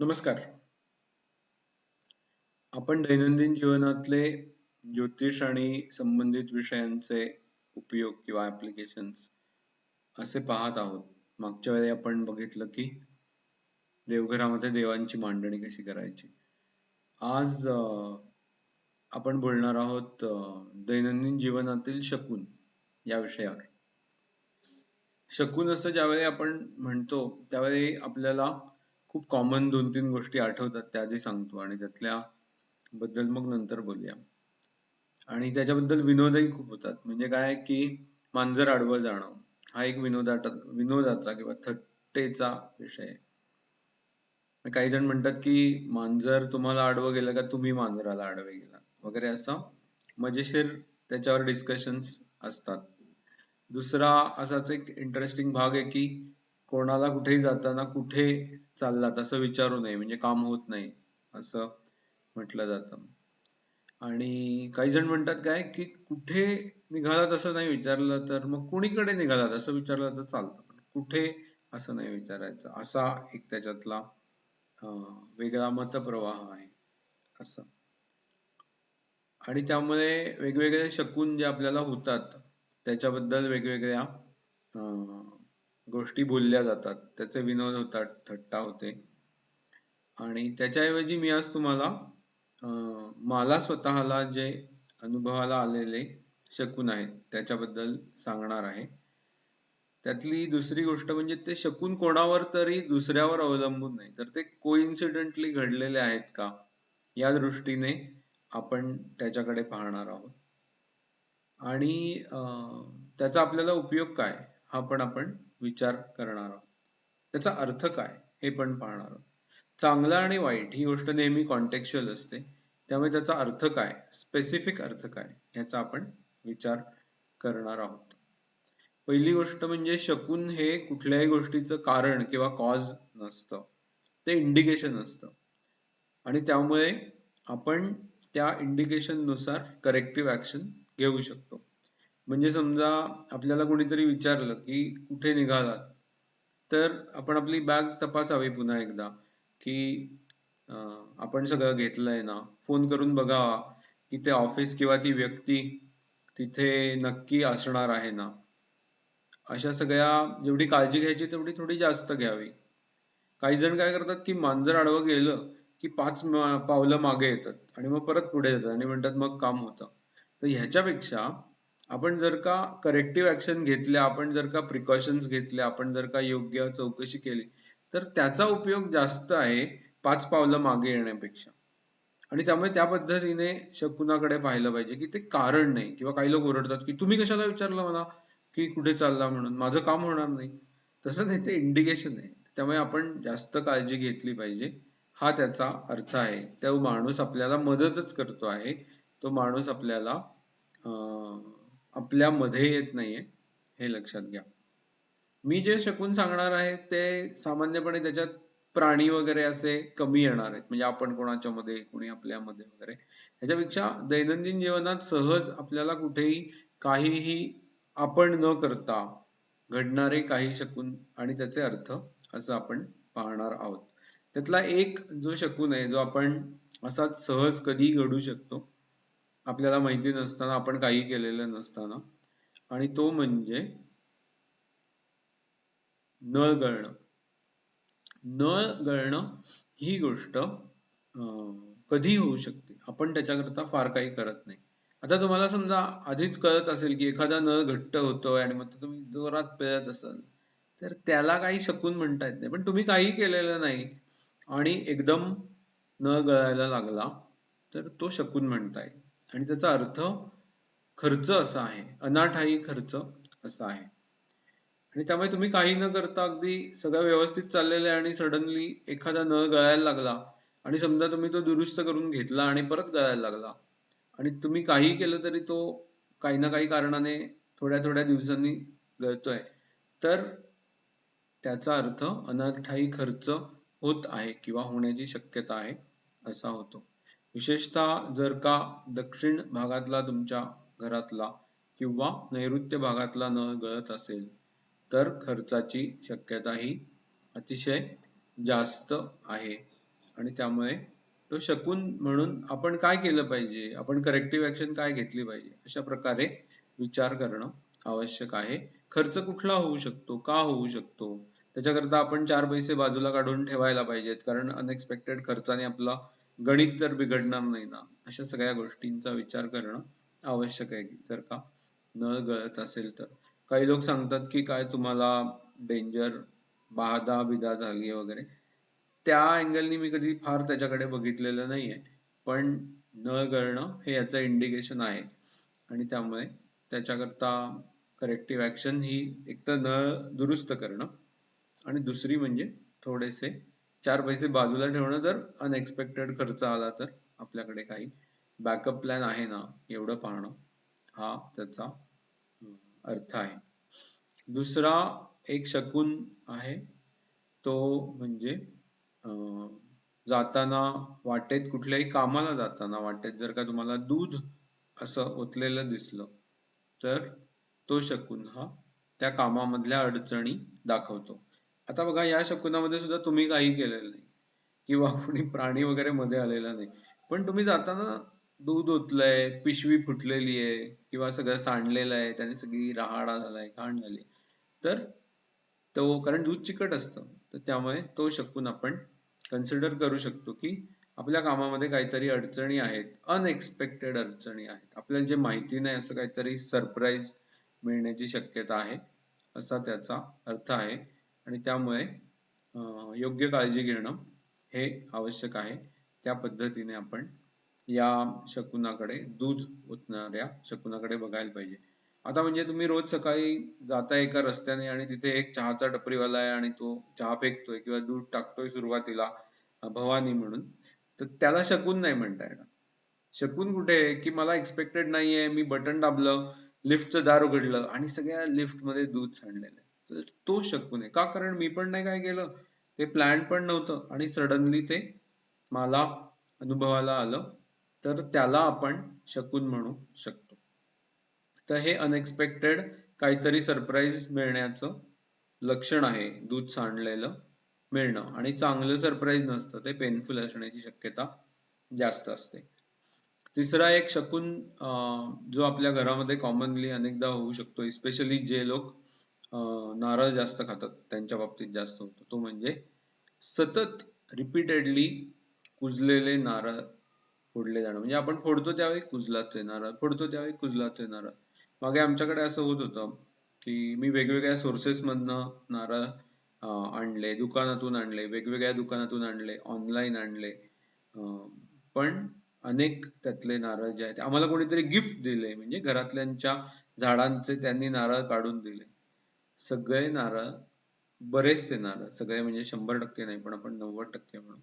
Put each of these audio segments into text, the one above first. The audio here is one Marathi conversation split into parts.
नमस्कार. आपण दैनंदिन जीवनातले ज्योतिष आणि संबंधित विषयांचे उपयोग किंवा ऍप्लिकेशन्स असे पाहत आहोत. मागच्या वेळी आपण बघितलं की देवघरामध्ये देवांची मांडणी कशी करायची. आज आपण बोलणार आहोत दैनंदिन जीवनातील शकून या विषयावर. शकून असं ज्यावेळी आपण म्हणतो त्यावेळी आपल्याला खूप कॉमन दोन तीन गोष्टी आठवतात त्या आधी सांगतो आणि त्यातल्या बद्दल मग नंतर बोलूया. आणि त्याच्याबद्दल विनोदही खूप होतात. म्हणजे काय की मांजर आडवं जाणं हा एक विनोदा विनोदाचा किंवा थट्टेचा विषय आहे. काही जण म्हणतात की मांजर तुम्हाला आडवं गेलं का तुम्ही मांजराला आडवे गेला? वगैरे असं मजेशीर त्याच्यावर डिस्कशन्स असतात. दुसरा असाच एक इंटरेस्टिंग भाग आहे की कोणाला कुठेही जाताना कुठे चाललात असं विचारू नये म्हणजे काम होत नाही असं म्हटलं जातं. आणि काही जण म्हणतात काय की कुठे निघालात असं नाही विचारलं तर मग कुणीकडे निघालात असं विचारलं तर चालतं पण कुठे असं नाही विचारायचं. असा एक त्याच्यातला वेगळा मतप्रवाह आहे असं. आणि त्यामुळे वेगवेगळे शकून जे आपल्याला होतात त्याच्याबद्दल वेगवेगळ्या गोष्टी बोलल्या जातात. त्याचे विनोद होतात थट्टा होते. आणि त्याच्याऐवजी मी आज तुम्हाला मला स्वतःला जे अनुभवाला आलेले शकून आहेत त्याच्याबद्दल सांगणार आहे. त्यातली दुसरी गोष्ट म्हणजे ते शकून कोणावर तरी दुसऱ्यावर अवलंबून नाही. तर ते कोइन्सिडेंटली घडलेले आहेत का? या दृष्टीने आपण त्याच्याकडे पाहणार आहोत. आणि त्याचा आपल्याला उपयोग काय? हा पण आपण विचार करणार. आहोत त्याचा अर्थ काय हे पण पाहणार. आहोत चांगला आणि वाईट ही गोष्ट नेहमी कॉन्टेक्च्युअल असते. त्यामुळे त्याचा अर्थ काय? स्पेसिफिक अर्थ काय? याचा आपण विचार करणार आहोत. पहिली गोष्ट म्हणजे शकून हे कुठल्याही गोष्टीचं कारण किंवा कॉज नसतं. ते इंडिकेशन असतं. आणि त्यामुळे आपण त्या इंडिकेशननुसार करेक्टिव्ह ऍक्शन घेऊ शकतो. म्हणजे समजा आपल्याला कोणीतरी विचारलं की कुठे निघालात तर आपण आपली बॅग तपासावी पुन्हा एकदा की आपण सगळं घेतलंय ना? फोन करून बघावा की ते ऑफिस किंवा ती व्यक्ती तिथे नक्की असणार आहे ना? अशा सगळ्या जेवढी काळजी घ्यायची तेवढी थोडी जास्त घ्यावी. काही जण काय करतात की मांजर आडवं गेलं की पाच पावलं मागे येतात आणि मग परत पुढे येतात आणि म्हणतात मग काम होतं. तर ह्याच्यापेक्षा आपण जर का करेक्टिव्ह ऍक्शन घेतल्या आपण जर का प्रिकॉशन्स घेतल्या आपण जर का योग्य चौकशी केली तर त्याचा उपयोग जास्त आहे पाच पावलं मागे येण्यापेक्षा. आणि त्यामुळे त्या पद्धतीने शकुनाकडे पाहिलं पाहिजे की ते कारण नाही किंवा काही लोक ओरडतात की तुम्ही कशाला विचारलं मला की कुठे चालला म्हणून? माझं काम होणार नाही. तसं नाही ते इंडिकेशन आहे. त्यामुळे आपण जास्त काळजी घेतली पाहिजे. हा त्याचा अर्थ आहे. तो माणूस आपल्याला मदतच करतो आहे. तो माणूस आपल्याला आपल्यामध्ये येत नाहीये हे लक्षात घ्या. मी जे शकून सांगणार आहे ते सामान्यपणे त्याच्यात प्राणी वगैरे असे कमी येणार आहेत. म्हणजे आपण कोणाच्या मध्ये कोणी आपल्यामध्ये वगैरे. ह्याच्यापेक्षा दैनंदिन जीवनात सहज आपल्याला कुठेही काहीही आपण न करता घडणारे काही शकून आणि त्याचे अर्थ असं आपण पाहणार आहोत. त्यातला एक जो शकून आहे जो आपण असाच सहज कधी घडू शकतो आपल्याला माहिती नसताना आपण काही केलेलं नसताना. आणि तो म्हणजे नळ गळणं. नळ गळणं ही गोष्ट कधी होऊ शकते. आपण त्याच्याकरता फार काही करत नाही. आता तुम्हाला समजा आधीच कळत असेल की एखादा नळ घट्ट होतोय आणि मग तुम्ही जोरात पिळत असाल तर त्याला काही शकून म्हणता येत नाही. पण तुम्ही काही केलेलं नाही आणि एकदम नळ गळायला लागला तर तो शकून म्हणता येईल. आणि त्याचा अर्थ खर्च असा आहे. अनाठाई खर्च असा आहे. आणि त्यामुळे तुम्ही काही न करता अगदी सगळं व्यवस्थित चाललेलं आहे आणि सडनली एखादा नळ गळायला लागला आणि समजा तुम्ही तो दुरुस्त करून घेतला आणि परत गळायला लागला. आणि तुम्ही काही केलं तरी तो काही ना काही कारणाने थोड्या थोड्या दिवसांनी गळतोय. तर त्याचा अर्थ अनाठाई खर्च होत आहे किंवा होण्याची शक्यता आहे असा होतो. विशेषतः जर का दक्षिण भागातला तुमच्या घरातला किंवा नैऋत्य भागातला नळ गळत असेल तर खर्चाची शक्यता ही अतिशय जास्त आहे. आणि त्यामुळे तो शकून म्हणून आपण काय केलं पाहिजे? आपण करेक्टिव्ह ऍक्शन काय घेतली पाहिजे? अशा प्रकारे विचार करणं आवश्यक आहे. खर्च कुठला होऊ शकतो? का होऊ शकतो? त्याच्याकरता आपण चार पैसे बाजूला काढून ठेवायला पाहिजेत कारण अनएक्सपेक्टेड खर्चाने आपला गणित तर बिघडणार नाही ना अशा सगळ्या गोष्टींचा विचार करणं आवश्यक आहे. जर का नळ गळत असेल तर. काही लोक सांगतात की काय तुम्हाला डेंजर बाधा बिदा झाली वगैरे. त्या अँगलनी मी कधी फार त्याच्याकडे बघितलेलं नाहीये. पण नळ गळणं हे याचं इंडिकेशन आहे. आणि त्यामुळे त्याच्याकरता करेक्टिव्ह ऍक्शन ही एक तर नळ दुरुस्त करणं आणि दुसरी म्हणजे थोडेसे चार पैसे बाजूला ठेवणं जर अनएक्सपेक्टेड खर्च आला तर आपल्याकडे काही बॅकअप प्लॅन आहे ना एवढं पाहणं हा त्याचा अर्थ आहे. दुसरा एक शकून आहे तो म्हणजे जाताना वाटेत कुठल्याही कामाला जाताना वाटेत जर का तुम्हाला दूध असं ओतलेलं दिसलं तर तो शकून हा त्या कामामधल्या अडचणी दाखवतो. आता बघा या शकुनामध्ये सुद्धा तुम्ही काही केलेलं नाही. किंवा कोणी प्राणी वगैरे मध्ये आलेला नाही. पण तुम्ही जाताना दूध ओतलंय पिशवी फुटलेली आहे किंवा सगळं सांडलेलं आहे त्याने सगळी राहाडा झालाय घाण झाली. तर तो कारण दूध चिकट असतं तर त्यामुळे तो शकून आपण कन्सिडर करू शकतो की आपल्या कामामध्ये काहीतरी अडचणी आहेत अनएक्सपेक्टेड अडचणी आहेत. आपल्याला जे माहिती नाही असं काहीतरी सरप्राईज मिळण्याची शक्यता आहे असा त्याचा अर्थ आहे. आणि त्यामुळे योग्य काळजी घेणं हे आवश्यक आहे. त्या पद्धतीने आपण या शकुनाकडे दूध ओतणाऱ्या शकुनाकडे बघायला पाहिजे. आता म्हणजे तुम्ही रोज सकाळी जाता एका रस्त्याने आणि तिथे एक चहाचा टपरीवाला आहे आणि तो चहा फेकतोय किंवा दूध टाकतोय सुरुवातीला भवानी म्हणून तर त्याला शकून नाही म्हणता येणार. शकून कुठे की मला एक्सपेक्टेड नाहीये मी बटन दाबलं लिफ्टचं दार उघडलं आणि सगळ्या लिफ्टमध्ये दूध सांडलेलं आहे. तो शकून आहे का? कारण मी पण नाही काय केलं. ते प्लॅन पण नव्हतं. आणि सडनली ते मला अनुभवाला आलं. तर त्याला आपण शकून म्हणू शकतो. तर हे अनएक्सपेक्टेड काहीतरी सरप्राईज मिळण्याचं लक्षण आहे. दूध सांडलेलं मिळणं. आणि चांगलं सरप्राईज नसतं. ते पेनफुल असण्याची शक्यता जास्त असते. तिसरा एक शकून जो आपल्या घरामध्ये कॉमनली अनेकदा होऊ शकतो स्पेशली जे लोक नारळ जास्त खातात त्यांच्या बाबतीत जास्त होतो. तो म्हणजे सतत रिपीटेडली कुजलेले नारळ फोडले जाणं. म्हणजे आपण फोडतो त्यावेळी कुजलाच नारळ फोडतो त्यावेळी कुजलाच नारळ. मागे आमच्याकडे असं होत होतं की मी वेगवेगळ्या सोर्सेस मधनं नारळ आणले दुकानातून आणले वेगवेगळ्या दुकानातून आणले ऑनलाईन आणले. पण अनेक त्यातले नारळ जे आहेत आम्हाला कोणीतरी गिफ्ट दिले. म्हणजे घरातल्यांच्या झाडांचे त्यांनी नारळ काढून दिले. सगळे नारळ बरेचसे नारळ सगळे म्हणजे शंभर टक्के नाही पण आपण नव्वद टक्के म्हणू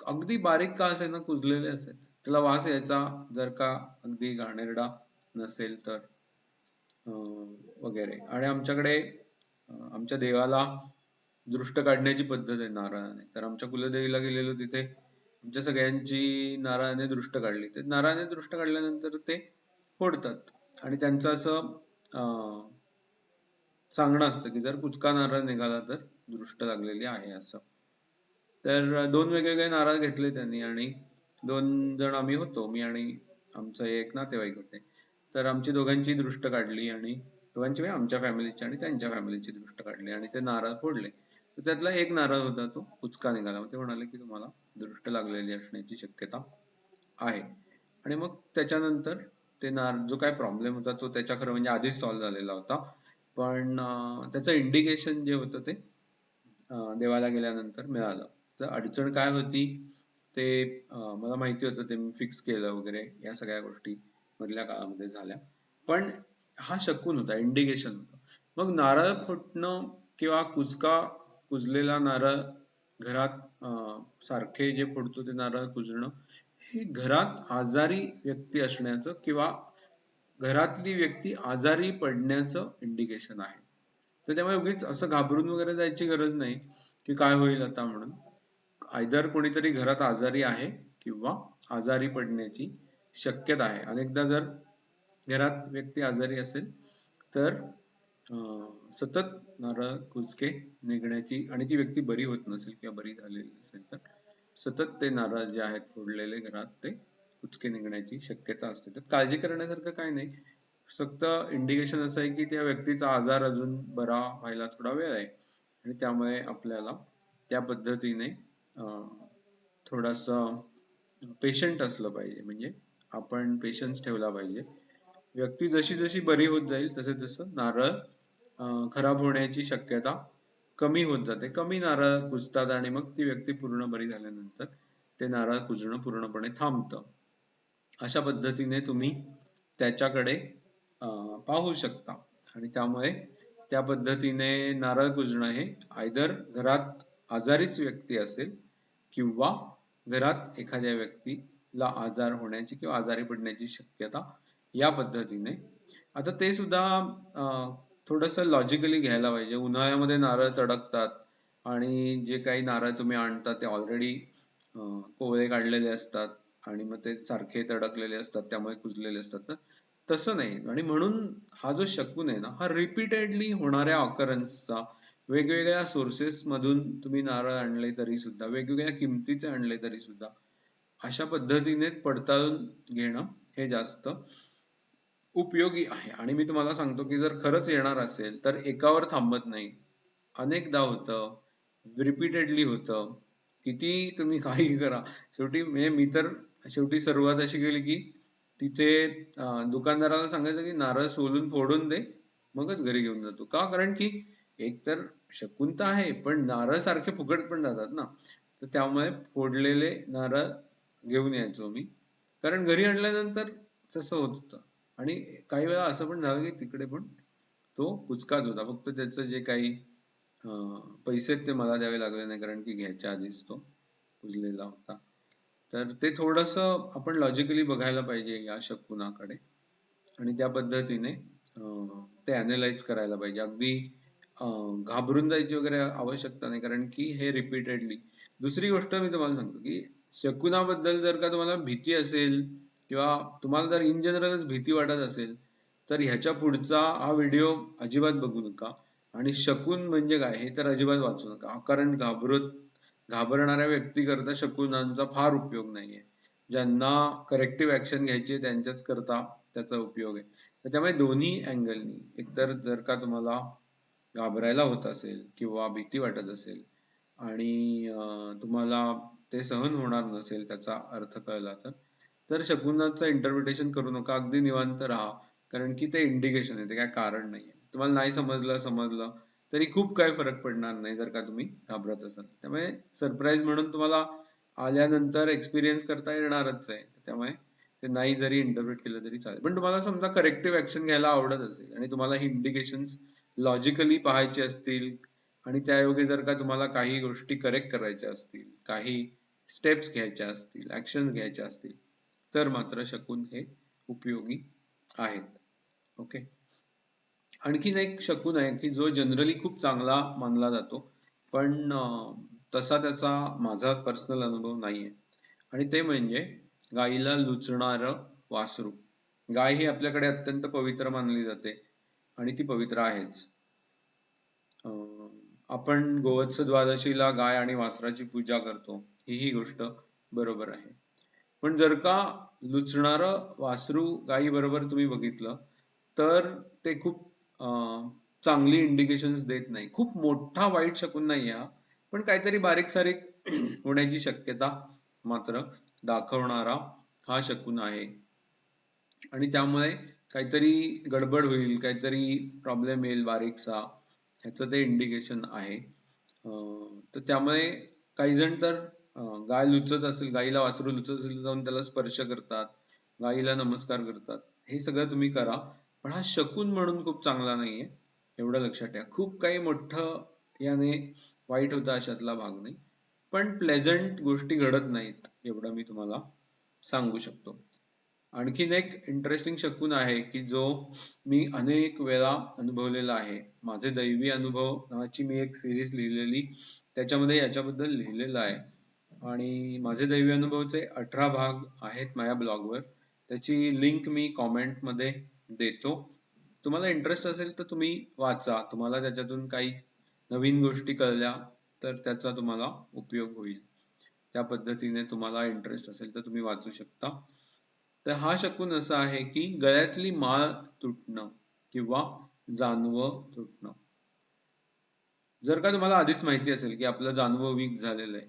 अगदी बारीक का असे ना कुजलेले असेल त्याला वास यायचा जर का अगदी घाणेरडा नसेल तर वगैरे. आणि आमच्याकडे आमच्या देवाला दृष्ट काढण्याची पद्धत आहे नारायणाने तर आमच्या कुलदेवीला गेलेलो तिथे आमच्या सगळ्यांची नारळाने दृष्ट काढली. तर नारायणाने दृष्ट काढल्यानंतर ते फोडतात. आणि त्यांचं असं सांगणं असतं की जर कुचका नारळ निघाला तर दृष्ट लागलेली आहे असं. तर दोन वेगवेगळे नारळ घेतले त्यांनी आणि दोन जण आम्ही होतो मी आणि आमचं एक नातेवाईक होते. तर आमची दोघांची दृष्ट काढली आणि दोघांची म्हणजे आमच्या फॅमिलीची आणि त्यांच्या फॅमिलीची दृष्ट काढली आणि ते नारळ फोडले. तर त्यातला एक नारळ होता तो कुचका निघाला. ते म्हणाले की तुम्हाला दृष्ट लागलेली असण्याची शक्यता आहे. आणि मग त्याच्यानंतर ते नार जो काय प्रॉब्लेम होता तो त्याच्या खरं म्हणजे आधीच सॉल्व्ह झालेला होता. पण त्याचं इंडिकेशन जे होतं ते देवाला गेल्यानंतर मिळालं. तर अडचण काय होती ते मला माहिती होतं ते मी फिक्स केलं वगैरे या सगळ्या गोष्टी मधल्या काळामध्ये झाल्या. पण हा शकून होता इंडिकेशन होता. मग नारळ फुटणं किंवा कुचका कुजलेला नारळ घरात सारखे जे फुटतो ते नारळ कुजणं हे घरात आजारी व्यक्ती असण्याचं किंवा घरातली व्यक्ती आजारी पडण्याचं इंडिकेशन आहे. तर त्यामुळे उगीच असं घाबरून वगैरे जायची गरज नाही की काय होईल आता म्हणून. आयदर कोणीतरी घरात आजारी आहे किंवा आजारी पडण्याची शक्यता आहे. अनेकदा जर घरात व्यक्ती आजारी असेल तर सतत नारळ कुचके निघण्याची आणि ती व्यक्ती बरी होत नसेल किंवा बरी झालेली नसेल तर सतत ते नारळ जे आहेत फोडलेले घरात ते कुचके निघण्याची शक्यता असते. तर काळजी करण्यासारखं काही नाही. फक्त इंडिकेशन असं आहे की त्या व्यक्तीचा आजार अजून बरा व्हायला थोडा वेळ आहे. आणि त्यामुळे आपल्याला त्या पद्धतीने थोडासा पेशंट असलं पाहिजे. म्हणजे आपण पेशन्स ठेवला पाहिजे. व्यक्ती जशी जशी बरी होत जाईल तसे तसं नारळ खराब होण्याची शक्यता कमी होत जाते. कमी नारळ कुजतात आणि मग ती व्यक्ती पूर्ण बरी झाल्यानंतर ते नारळ कुजणं पूर्णपणे थांबतं. अशा पद्धतीने तुम्ही त्याच्याकडे पाहू शकता. आणि त्यामुळे त्या पद्धतीने नारळ कुजणं हे आयदर घरात आजारीच व्यक्ती असेल किंवा घरात एखाद्या व्यक्तीला आजार होण्याची किंवा आजारी पडण्याची शक्यता या पद्धतीने. आता ते सुद्धा थोडस लॉजिकली घ्यायला पाहिजे. उन्हाळ्यामध्ये नारळ तडकतात आणि जे काही नारळ तुम्ही आणता ते ऑलरेडी कोवळे काढलेले असतात. आणि मग ते सारखे तडकलेले असतात त्यामुळे कुजलेले असतात. तर तसं नाही. आणि म्हणून हा जो शकून आहे ना हा रिपीटेडली होणाऱ्या ऑकरन्सचा वेगवेगळ्या सोर्सेस मधून तुम्ही नारळ आणले तरी सुद्धा वेगवेगळ्या किमतीचे आणले तरी सुद्धा अशा पद्धतीने पडताळून घेणं हे जास्त उपयोगी आहे. आणि मी तुम्हाला सांगतो की जर खरंच येणार असेल तर एकावर थांबत नाही. अनेकदा होतं रिपीटेडली होतं. किती तुम्ही काही करा. शेवटी म्हणजे मी तर शेवटी सुरुवात अशी केली की तिथे दुकानदाराला सांगायचं की नारळ सोलून फोडून दे मगच घरी घेऊन जातो. का? कारण की एक तर शकून तर आहे पण नारळ सारखे फुकट पण जातात ना. तर त्यामुळे फोडलेले नारळ घेऊन यायचो मी. कारण घरी आणल्यानंतर तसं होत होतं. आणि काही वेळा असं पण झालं की तिकडे पण तो कुचकाच होता. फक्त त्याचं जे काही पैसे ते मला द्यावे लागले नाही कारण की घ्यायच्या आधीच तो कुजलेला होता. तर ते थोडस आपण लॉजिकली बघायला पाहिजे या शकुनाकडे. आणि त्या पद्धतीने ते अनालाइज करायला पाहिजे. अगदी घाबरून जायची वगैरे आवश्यकता नाही. कारण की हे रिपीटेडली दुसरी गोष्ट मी तुम्हाला सांगतो की शकुनाबद्दल जर का तुम्हाला भीती असेल किंवा तुम्हाला जर इन जनरलच भीती वाटत असेल तर ह्याच्या पुढचा हा व्हिडिओ अजिबात बघू नका. आणि शकून म्हणजे काय हे तर अजिबात वाचू नका. कारण घाबरत घाबरणाऱ्या व्यक्ती करता शकुनांचा फार उपयोग नाहीये. ज्यांना करेक्टिव्ह ऍक्शन घ्यायची त्यांच्याच करता त्याचा उपयोग आहे. तर त्यामुळे दोन्ही अँगलनी एकतर जर का तुम्हाला घाबरायला होत असेल किंवा भीती वाटत असेल आणि तुम्हाला ते सहन होणार नसेल त्याचा अर्थ कळला तर तर शकुनाचं इंटरप्रिटेशन करू नका. अगदी निवांत राहा. कारण की ते इंडिकेशन आहे ते काय कारण नाहीये. तुम्हाला नाही समजलं समजलं तरी खूप काय फरक पडणार नाही जर का तुम्ही घाबरत असाल. त्यामुळे सरप्राईज म्हणून तुम्हाला आल्यानंतर एक्सपिरियन्स करता येणारच आहे. त्यामुळे ते नाही जरी इंटरप्रेट केलं तरी चालेल. पण तुम्हाला समजा करेक्टिव्ह ऍक्शन घ्यायला आवडत असेल आणि तुम्हाला ही इंडिकेशन लॉजिकली पाहायचे असतील आणि त्यायोगे जर का तुम्हाला काही गोष्टी करेक्ट करायच्या असतील काही स्टेप्स घ्यायच्या असतील ऍक्शन घ्यायच्या असतील तर मात्र शकून हे उपयोगी आहेत. ओके आणखीन एक शकून आहे की जो जनरली खूप चांगला मानला जातो. पण तसा त्याचा माझा पर्सनल अनुभव नाहीये. आणि ते म्हणजे गायीला लुचणार वासरू. गाय ही आपल्याकडे अत्यंत पवित्र मानली जाते आणि ती पवित्र आहेच. आपण गोवत्स द्वादशीला गाय आणि वासराची पूजा करतो. ही ही गोष्ट बरोबर आहे. पण जर का लुचणार वासरू गायी बरोबर तुम्ही बघितलं तर ते खूप चांगली इंडिकेशन देत नाही. खूप मोठा वाईट शकून नाही हा. पण काहीतरी बारीक सारीक होण्याची शक्यता मात्र दाखवणारा हा शकून आहे. आणि त्यामुळे काहीतरी गडबड होईल काहीतरी प्रॉब्लेम येईल बारीकसा. ह्याचं ते इंडिकेशन आहे. तर त्यामुळे काही जण तर गाय लुचत असेल गाईला वासरू लुचत असेल जाऊन त्याला स्पर्श करतात गाईला नमस्कार करतात. हे सगळं तुम्ही करा. पण हा शकून म्हणून खूप चांगला नाहीये एवढं लक्षात ठेवा. खूप काही मोठं याने वाईट होता अशातला भाग नाही. पण प्लेझंट गोष्टी घडत नाहीत एवढं मी तुम्हाला सांगू शकतो. आणखीन एक इंटरेस्टिंग शकून आहे की जो मी अनेक वेळा अनुभवलेला आहे. माझे दैवी अनुभव नावाची मी एक सिरीज लिहिलेली त्याच्यामध्ये याच्याबद्दल लिहिलेलं आहे. आणि माझे दैवी अनुभवचे अठरा भाग आहेत माझ्या ब्लॉगवर त्याची लिंक मी कॉमेंटमध्ये देतो. तुम्हाला इंटरेस्ट असेल तर तुम्ही वाचा. तुम्हाला त्याच्यातून काही नवीन गोष्टी कळल्या तर त्याचा तुम्हाला उपयोग होईल. त्या पद्धतीने तुम्हाला इंटरेस्ट असेल तर तुम्ही वाचू शकता. तर हा शकून असा आहे की गळ्यातली माळ तुटणं किंवा जानवं तुटणं. जर का तुम्हाला आधीच माहिती असेल की आपलं जानवं वीक झालेलं आहे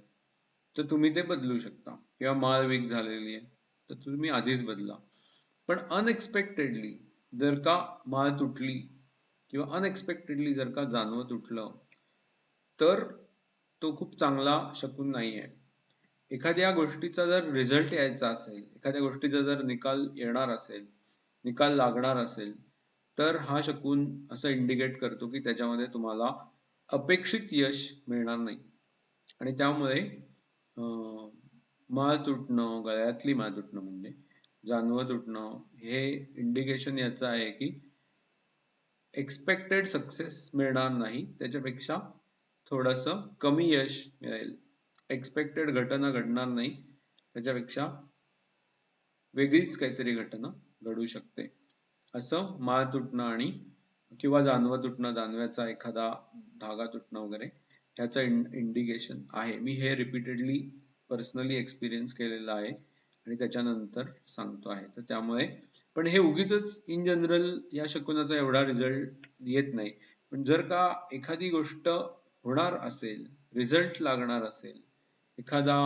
तर तुम्ही ते बदलू शकता. किंवा माळ वीक झालेली आहे तर तुम्ही आधीच बदला. पण अनएक्सपेक्टेडली जर का माळ तुटली किंवा अनएक्सपेक्टेडली जर का जानवं तुटलं तर तो खूप चांगला शकून नाही आहे एखाद्या गोष्टीचा जर रिझल्ट यायचा असेल एखाद्या गोष्टीचा जर निकाल येणार असेल निकाल लागणार असेल तर हा शकून असं इंडिकेट करतो की त्याच्यामध्ये तुम्हाला अपेक्षित यश मिळणार नाही. आणि त्यामुळे माळ तुटणं गळ्यातली माळ तुटणं म्हणजे जाणवत तुटणं हे इंडिकेशन याचं आहे की एक्सपेक्टेड सक्सेस मिळणार नाही. त्याच्यापेक्षा थोडस कमी यश मिळेल. एक्सपेक्टेड घटना घडणार नाही. त्याच्यापेक्षा वेगळीच काहीतरी घटना घडू शकते. असं माळ तुटणं आणि किंवा जानवं तुटणं जानव्याचा एखादा धागा तुटणं वगैरे ह्याचं इंडिकेशन आहे. मी हे रिपीटेडली पर्सनली एक्सपिरियन्स केलेलं आहे. आणि त्याच्यानंतर सांगतो आहे. तर त्यामुळे पण हे उगीच इन जनरल या शकुनाचा एवढा रिझल्ट येत नाही. पण जर का एखादी गोष्ट होणार असेल रिझल्ट लागणार असेल एखादा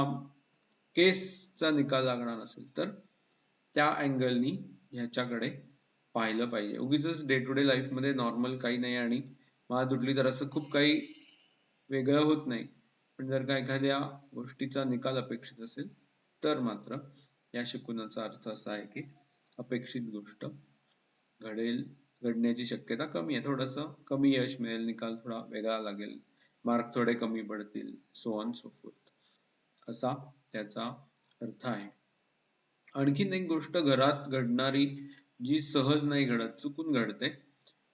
केसचा निकाल लागणार असेल तर त्या अँगलनी ह्याच्याकडे पाहिलं पाहिजे. उगीच डे टू डे लाईफमध्ये नॉर्मल काही नाही आणि मला तुटली तर असं खूप काही वेगळं होत नाही. पण जर का एखाद्या गोष्टीचा निकाल अपेक्षित असेल तर मात्र या शिकवण्याचा अर्थ असा आहे की अपेक्षित गोष्ट घडेल घडण्याची शक्यता कमी आहे. थोडस कमी यश मिळेल निकाल थोडा वेगळा लागेल मार्क थोडे कमी पडतील सो ऑन सो फोर्थ असा त्याचा अर्थ आहे. आणखीन एक गोष्ट घरात घडणारी जी सहज नाही घडत चुकून घडते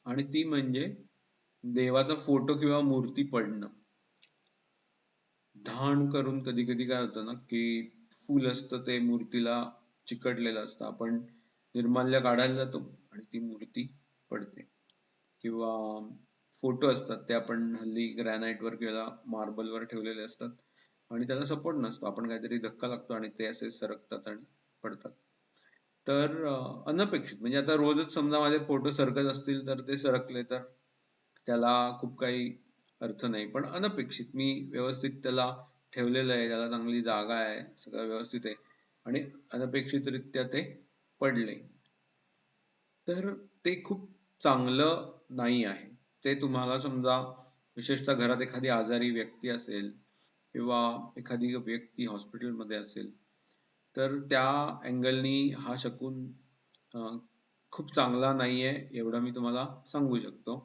आणि ती म्हणजे देवाचा फोटो किंवा मूर्ती पडणं. धाण करून कधी कधी काय होतं ना की फूल असतं ते मूर्तीला चिकटलेलं असतं. आपण निर्माल्य काढायला जातो आणि ती मूर्ती पडते. किंवा फोटो असतात ते आपण हल्ली वर किंवा वर ठेवलेले असतात. आणि त्याला सपोर्ट नसतो. आपण काहीतरी धक्का लागतो आणि ते असे सरकतात आणि पडतात. तर अनपेक्षित. म्हणजे आता रोजच समजा माझे फोटो सरकत असतील तर ते सरकले तर त्याला खूप काही अर्थ नाही. पण अनपेक्षित. मी व्यवस्थित त्याला ठेवलेलं आहे त्याला चांगली जागा आहे सगळं व्यवस्थित आहे. आणि अनपेक्षितरित्या ते पडले. तर ते खूप चांगलं नाही आहे. ते तुम्हाला समजा विशेषतः घरात एखादी आजारी व्यक्ती असेल किंवा एखादी व्यक्ती हॉस्पिटलमध्ये असेल तर त्या अँगलनी हा शकून खूप चांगला नाहीये एवढं मी तुम्हाला सांगू शकतो.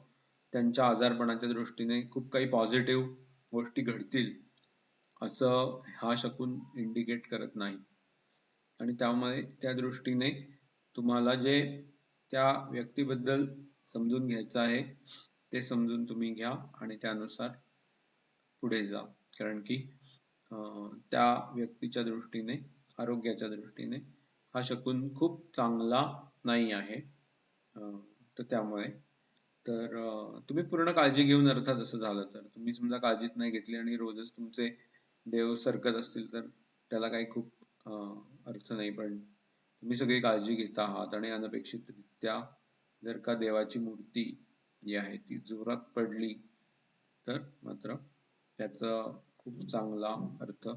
त्यांच्या आजारपणाच्या दृष्टीने खूप काही पॉझिटिव्ह गोष्टी घडतील. असं हा शकून इंडिकेट करत नाही. आणि त्यामुळे त्या दृष्टीने तुम्हाला जे त्या व्यक्तीबद्दल समजून घ्यायचं आहे ते समजून तुम्ही घ्या आणि त्यानुसार पुढे जा. कारण की त्या व्यक्तीच्या दृष्टीने आरोग्याच्या दृष्टीने हा शकून खूप चांगला नाही आहे. तर त्यामुळे तर तुम्ही पूर्ण काळजी घेऊन अर्थात असं झालं तर. तुम्ही समजा काळजीच नाही घेतली आणि रोजच तुमचे देव सरकत असतील तर त्याला काही खूप अर्थ नाही. पण तुम्ही सगळी काळजी घेत आहात आणि अनपेक्षितरित्या जर का देवाची मूर्ती जी आहे ती जोरात पडली तर मात्र त्याचा खूप चांगला अर्थ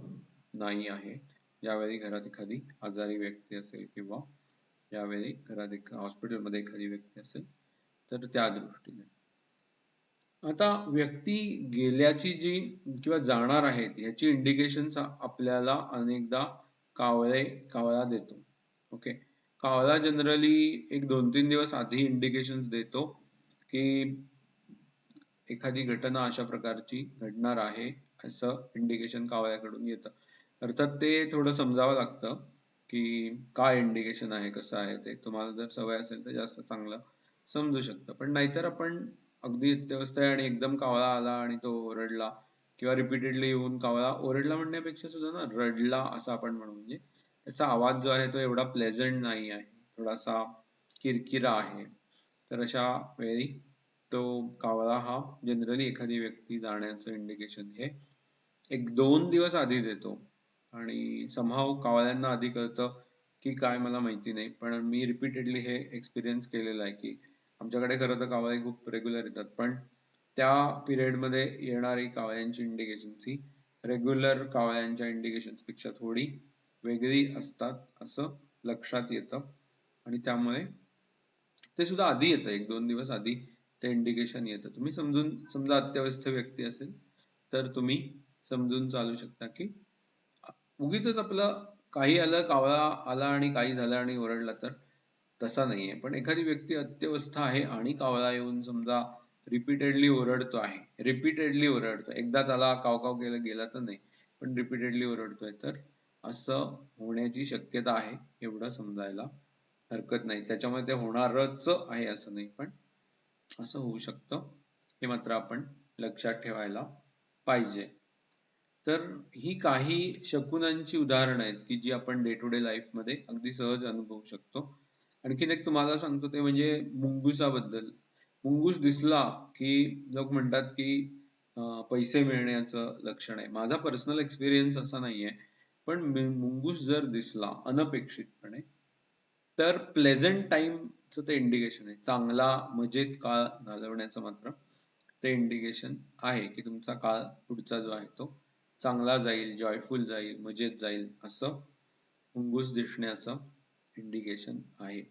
नाही आहे. ज्यावेळी घरात एखादी आजारी व्यक्ती असेल किंवा ज्यावेळी घरात एक हॉस्पिटलमध्ये एखादी व्यक्ती असेल तर त्या दृष्टीने आता व्यक्ती गेल्याची जी किंवा जाणार आहेत याची इंडिकेशन आपल्याला अनेकदा कावळे कावळा देतो. ओके कावळा जनरली एक दोन तीन दिवस आधी इंडिकेशन देतो की एखादी घटना अशा प्रकारची घडणार आहे असं इंडिकेशन कावळ्याकडून येतं. अर्थात ते थोडं समजावं लागतं की काय इंडिकेशन आहे कसं आहे ते. तुम्हाला जर सवय असेल तर जास्त चांगलं समजू शकतं. पण नाहीतर आपण अगदी अत्यवस्थ आहे आणि एकदम कावळा आला आणि तो ओरडला किंवा रिपीटेडली येऊन कावळा ओरडला म्हणण्यापेक्षा सुद्धा ना रडला असं आपण म्हणू. म्हणजे त्याचा आवाज जो आहे तो एवढा प्लेझंट नाही आहे. थोडासा किरकिरा आहे. तर अशा वेळी तो कावळा हा जनरली एखादी व्यक्ती जाण्याचं इंडिकेशन हे एक दोन दिवस आधी देतो. आणि समहाव कावळ्यांना आधी कळतं की काय मला माहिती नाही. पण मी रिपीटेडली हे एक्सपिरियन्स केलेलं आहे की आमच्याकडे खरं तर कावळे खूप रेग्युलर येतात पण त्या पिरियडमध्ये येणारी कावळ्यांची इंडिकेशन ही रेग्युलर कावळ्यांच्या इंडिकेशनपेक्षा थोडी वेगळी असतात असं लक्षात येतं. आणि त्यामुळे ते सुद्धा आधी येतं एक दोन दिवस आधी ते इंडिकेशन येतं. तुम्ही समजून समजा अत्यवस्थ व्यक्ती असेल तर तुम्ही समजून चालू शकता की उगीच आपलं काही आलं कावळा आला आणि काही झालं आणि ओरडला तर तसा नाहीये. पण एखादी व्यक्ती अत्यवस्था आहे आणि कावळा येऊन समजा रिपीटेडली ओरडतो आहे. रिपीटेडली ओरडतो. एकदा त्याला काव काव केलं गेला तर नाही. पण रिपीटेडली ओरडतोय. तर असं होण्याची शक्यता आहे एवढं समजायला हरकत नाही. त्याच्यामुळे ते होणारच आहे असं नाही पण असं होऊ शकतं. हे मात्र आपण लक्षात ठेवायला पाहिजे. तर ही काही शकुनांची उदाहरणं आहेत की जी आपण डे टू डे लाईफमध्ये अगदी सहज अनुभवू शकतो. आणखीन एक तुम्हाला सांगतो ते म्हणजे मुंगुसाबद्दल. मुंगूस दिसला की लोक म्हणतात की पैसे मिळण्याचं लक्षण आहे. माझा पर्सनल एक्सपिरियन्स असा नाहीये. पण मुंगूस जर दिसला अनपेक्षितपणे तर प्लेझंट टाइमचं ते इंडिकेशन आहे. चांगला मजेत काळ घालवण्याचं मात्र ते इंडिकेशन आहे की तुमचा काळ पुढचा जो आहे तो चांगला जाईल जॉयफुल जाईल मजेत जाईल असं मुंगूस दिसण्याचं इंडिकेशन आहे.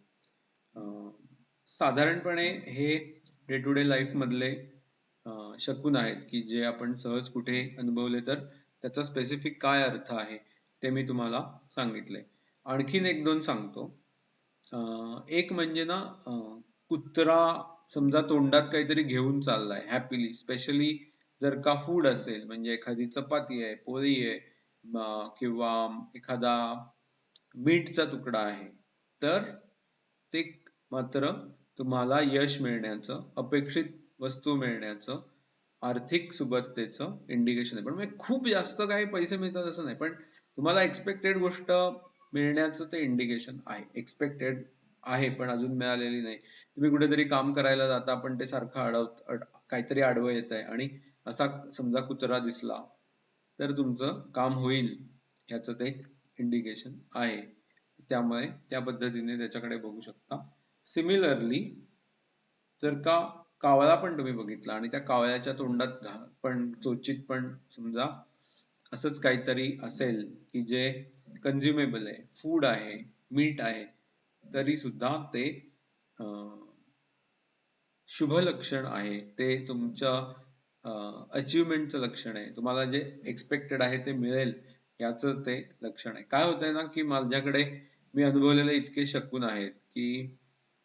साधारणपणे हे डे टू डे लाईफ मधले शकून आहेत की जे आपण सहज कुठे अनुभवले तर त्याचा स्पेसिफिक काय अर्थ आहे ते मी तुम्हाला सांगितले. आणखीन एक दोन सांगतो. एक म्हणजे ना कुत्रा समजा तोंडात काहीतरी घेऊन चाललाय हॅपीली स्पेशली जर का फूड असेल म्हणजे एखादी चपाती आहे पोळी आहे किंवा एखादा मीठचा तुकडा आहे. तर ते मात्र तुम्हाला यश मिळण्याचं अपेक्षित वस्तू मिळण्याचं आर्थिक सुबत्तेचं इंडिकेशन आहे. पण म्हणजे खूप जास्त काही पैसे मिळतात असं नाही पण तुम्हाला एक्सपेक्टेड गोष्ट मिळण्याचं ते इंडिकेशन आहे. एक्सपेक्टेड आहे पण अजून मिळालेली नाही. तुम्ही कुठेतरी काम करायला जाता पण ते सारखं अडवत काहीतरी आडवं येत आहे. आणि असा समजा कुत्रा दिसला तर तुमचं काम होईल याचं ते इंडिकेशन आहे. त्यामुळे त्या पद्धतीने त्याच्याकडे बघू शकता. सिमिलरली जर का कावळा पण तुम्ही बघितला आणि त्या कावळ्याच्या तोंडात पण चोचित पण समजा असंच काहीतरी असेल की जे कन्झ्युमेबल आहे फूड आहे मीठ आहे तरी सुद्धा ते शुभ लक्षण आहे. ते तुमच्या अचिव्हमेंटचं लक्षण आहे. तुम्हाला जे एक्सपेक्टेड आहे ते मिळेल. याचं ते लक्षण आहे. काय होतंय ना की माझ्याकडे मी अनुभवलेले इतके शकून आहेत की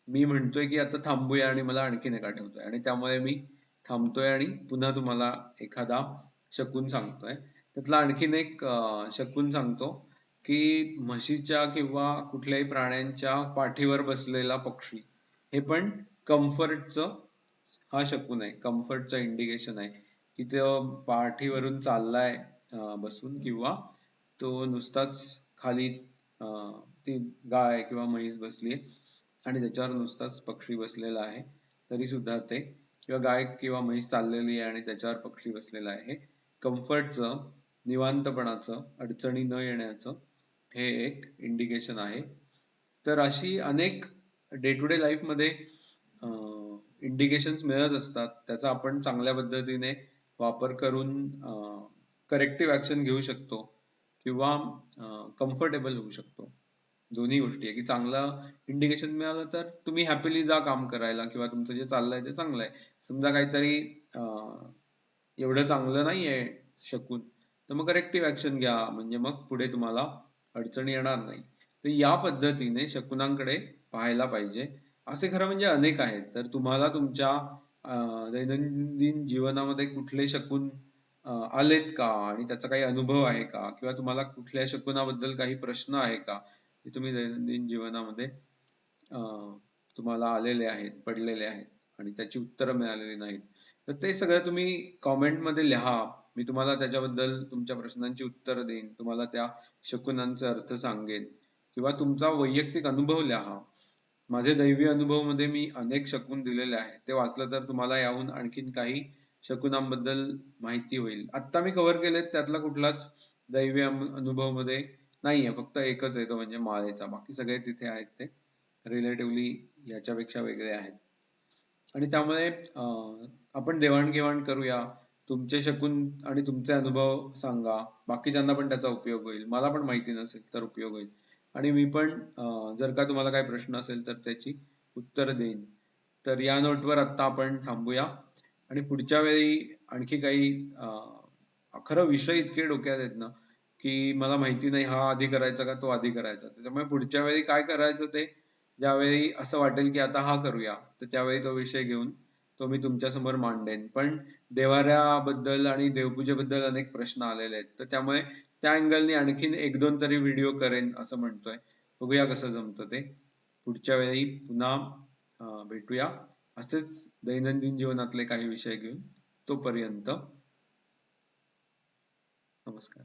मी म्हणतोय की आता थांबूया आणि मला आणखीन एक आठवतोय आणि त्यामुळे मी थांबतोय आणि पुन्हा तुम्हाला एखादा शकून सांगतोय. त्यातला आणखीन एक शकून सांगतो की म्हशीच्या किंवा कुठल्याही प्राण्यांच्या पाठीवर बसलेला पक्षी हे पण कम्फर्टचं हा शकून आहे. कम्फर्टचं इंडिकेशन आहे की तो पाठीवरून चाललाय बसून किंवा तो नुसताच खाली ती गाय किंवा म्हैस बसली आणि त्याच्यावर नुसताच पक्षी बसलेला आहे. तरी सुद्धा ते किंवा गाय किंवा म्हैस चाललेली आहे आणि त्याच्यावर पक्षी बसलेला आहे. कम्फर्टचं निवांतपणाचं अडचणी न येण्याचं हे एक इंडिकेशन आहे. तर अशी अनेक डे टू डे लाईफमध्ये इंडिकेशन मिळत असतात. त्याचा आपण चांगल्या पद्धतीने वापर करून करेक्टिव्ह ॲक्शन घेऊ शकतो. किंवा कम्फर्टेबल होऊ शकतो. दोन्ही गोष्टी आहे की चांगलं इंडिकेशन मिळालं तर तुम्ही हॅपीली जा काम करायला किंवा तुमचं जे चाललंय ते चांगलं आहे समजा काहीतरी एवढं चांगलं नाही आहे शकून तर मग करेक्टिव्ह ऍक्शन घ्या. म्हणजे मग पुढे तुम्हाला अडचणी येणार नाही. तर या पद्धतीने शकुनांकडे पाहायला पाहिजे. असे खरं म्हणजे अनेक आहेत. तर तुम्हाला तुमच्या दैनंदिन जीवनामध्ये कुठले शकून आलेत का? आणि त्याचा काही अनुभव आहे का? किंवा तुम्हाला कुठल्या शकुनाबद्दल काही प्रश्न आहे का? ते तुम्ही दैनंदिन जीवनामध्ये तुम्हाला आलेले आहेत पडलेले आहेत आणि त्याची उत्तरं मिळालेली नाहीत. तर ते सगळं तुम्ही कॉमेंटमध्ये लिहा. मी तुम्हाला त्याच्याबद्दल तुमच्या प्रश्नांची उत्तर देईन. तुम्हाला त्या शकुनांचा अर्थ सांगेन. किंवा तुमचा वैयक्तिक अनुभव लिहा. माझे दैवी अनुभवमध्ये मी अनेक शकून दिलेले आहेत. ते वाचलं तर तुम्हाला याहून आणखीन काही शकुनांबद्दल माहिती होईल. आता मी कव्हर केले त्यातला कुठलाच दैवी अनुभवमध्ये नाहीये. फक्त एकच आहे तो म्हणजे माळेचा. बाकी सगळे तिथे आहेत ते. रिलेटिव्हली याच्यापेक्षा वेगळे आहेत. आणि त्यामुळे आपण देवाणघेवाण करूया. तुमचे शकून आणि तुमचे अनुभव सांगा. बाकीच्यांना पण त्याचा उपयोग होईल. मला पण माहिती नसेल तर उपयोग होईल. आणि मी पण जर का तुम्हाला काही प्रश्न असेल तर त्याची उत्तर देईन. तर या नोटवर आता आपण थांबूया. आणि पुढच्या वेळी आणखी काही खरं विषय इतके डोक्यात आहेत ना की मला माहिती नाही हा आधी करायचा का तो आधी करायचा. त्याच्यामुळे पुढच्या वेळी काय करायचं ते ज्यावेळी असं वाटेल की आता हा करूया तर त्यावेळी तो विषय घेऊन तो मी तुमच्यासमोर मांडेन. पण देवाऱ्याबद्दल आणि देवपूजेबद्दल अनेक प्रश्न आलेले आहेत. तर त्यामुळे त्या अँगलनी आणखीन एक दोन तरी व्हिडिओ करेन असं म्हणतोय. बघूया कसं जमतं ते. पुढच्या वेळी पुन्हा भेटूया. असेच दैनंदिन जीवनातले काही विषय घेऊन तोपर्यंत नमस्कार.